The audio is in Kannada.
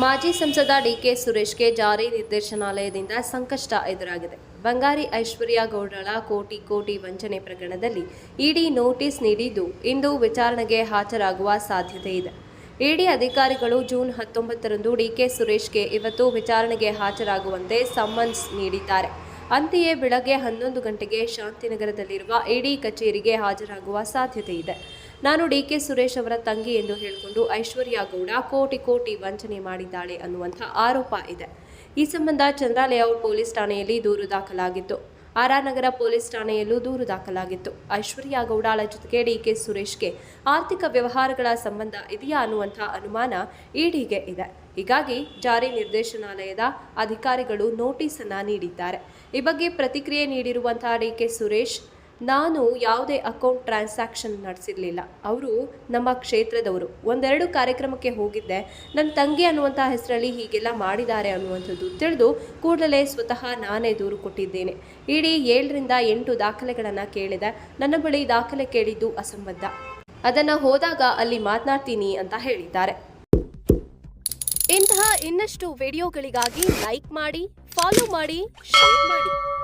ಮಾಜಿ ಸಂಸದ ಡಿಕೆ ಸುರೇಶ್ಗೆ ಜಾರಿ ನಿರ್ದೇಶನಾಲಯದಿಂದ ಸಂಕಷ್ಟ ಎದುರಾಗಿದೆ. ಬಂಗಾರಿ ಐಶ್ವರ್ಯ ಗೌಡಳ ಕೋಟಿ ಕೋಟಿ ವಂಚನೆ ಪ್ರಕರಣದಲ್ಲಿ ಇಡಿ ನೋಟಿಸ್ ನೀಡಿದ್ದು ಇಂದು ವಿಚಾರಣೆಗೆ ಹಾಜರಾಗುವ ಸಾಧ್ಯತೆ ಇದೆ. ಇಡಿ ಅಧಿಕಾರಿಗಳು ಜೂನ್ ಹತ್ತೊಂಬತ್ತರಂದು ಡಿಕೆ ಸುರೇಶ್ಗೆ ಇವತ್ತು ವಿಚಾರಣೆಗೆ ಹಾಜರಾಗುವಂತೆ ಸಮನ್ಸ್ ನೀಡಿದ್ದಾರೆ. ಅಂತೆಯೇ ಬೆಳಗ್ಗೆ ಹನ್ನೊಂದು ಗಂಟೆಗೆ ಶಾಂತಿನಗರದಲ್ಲಿರುವ ಇಡಿ ಕಚೇರಿಗೆ ಹಾಜರಾಗುವ ಸಾಧ್ಯತೆ ಇದೆ. ನಾನು ಡಿ ಕೆ ಸುರೇಶ್ ಅವರ ತಂಗಿ ಎಂದು ಹೇಳಿಕೊಂಡು ಐಶ್ವರ್ಯ ಗೌಡ ಕೋಟಿ ಕೋಟಿ ವಂಚನೆ ಮಾಡಿದ್ದಾಳೆ ಅನ್ನುವಂಥ ಆರೋಪ ಇದೆ. ಈ ಸಂಬಂಧ ಚಂದ್ರ ಲೇಔಟ್ ಪೊಲೀಸ್ ಠಾಣೆಯಲ್ಲಿ ದೂರು ದಾಖಲಾಗಿತ್ತು. ಆರ್ ನಗರ ಪೊಲೀಸ್ ಠಾಣೆಯಲ್ಲೂ ದೂರು ದಾಖಲಾಗಿತ್ತು. ಐಶ್ವರ್ಯ ಗೌಡಾಳ ಜೊತೆಗೆ ಡಿಕೆ ಸುರೇಶ್ಗೆ ಆರ್ಥಿಕ ವ್ಯವಹಾರಗಳ ಸಂಬಂಧ ಇದೆಯಾ ಅನ್ನುವಂಥ ಅನುಮಾನ ಇಡಿಗೆ ಇದೆ. ಹೀಗಾಗಿ ಜಾರಿ ನಿರ್ದೇಶನಾಲಯದ ಅಧಿಕಾರಿಗಳು ನೋಟಿಸ್ ಅನ್ನ ನೀಡಿದ್ದಾರೆ. ಈ ಬಗ್ಗೆ ಪ್ರತಿಕ್ರಿಯೆ ನೀಡಿರುವಂತಹ ಡಿಕೆ ಸುರೇಶ್ ನಾನು ಯಾವುದೇ ಅಕೌಂಟ್ ಟ್ರಾನ್ಸಾಕ್ಷನ್ ನಡೆಸಿರಲಿಲ್ಲ. ಅವರು ನಮ್ಮ ಕ್ಷೇತ್ರದವರು. ಒಂದೆರಡು ಕಾರ್ಯಕ್ರಮಕ್ಕೆ ಹೋಗಿದ್ದೆ. ನನ್ನ ತಂಗಿ ಅನ್ನುವಂಥ ಹೆಸರಲ್ಲಿ ಹೀಗೆಲ್ಲ ಮಾಡಿದ್ದಾರೆ ಅನ್ನುವಂಥದ್ದು ತಿಳಿದು ಕೂಡಲೇ ಸ್ವತಃ ನಾನೇ ದೂರು ಕೊಟ್ಟಿದ್ದೇನೆ. ಇಡೀ ಏಳರಿಂದ ಎಂಟು ದಾಖಲೆಗಳನ್ನು ಕೇಳಿದೆ. ನನ್ನ ಬಳಿ ದಾಖಲೆ ಕೇಳಿದ್ದು ಅಸಂಬದ್ಧ. ಅದನ್ನು ಹೋದಾಗ ಅಲ್ಲಿ ಮಾತನಾಡ್ತೀನಿ ಅಂತ ಹೇಳಿದ್ದಾರೆ. ಇಂತಹ ಇನ್ನಷ್ಟು ವಿಡಿಯೋಗಳಿಗಾಗಿ ಲೈಕ್ ಮಾಡಿ, ಫಾಲೋ ಮಾಡಿ, ಶೇರ್ ಮಾಡಿ.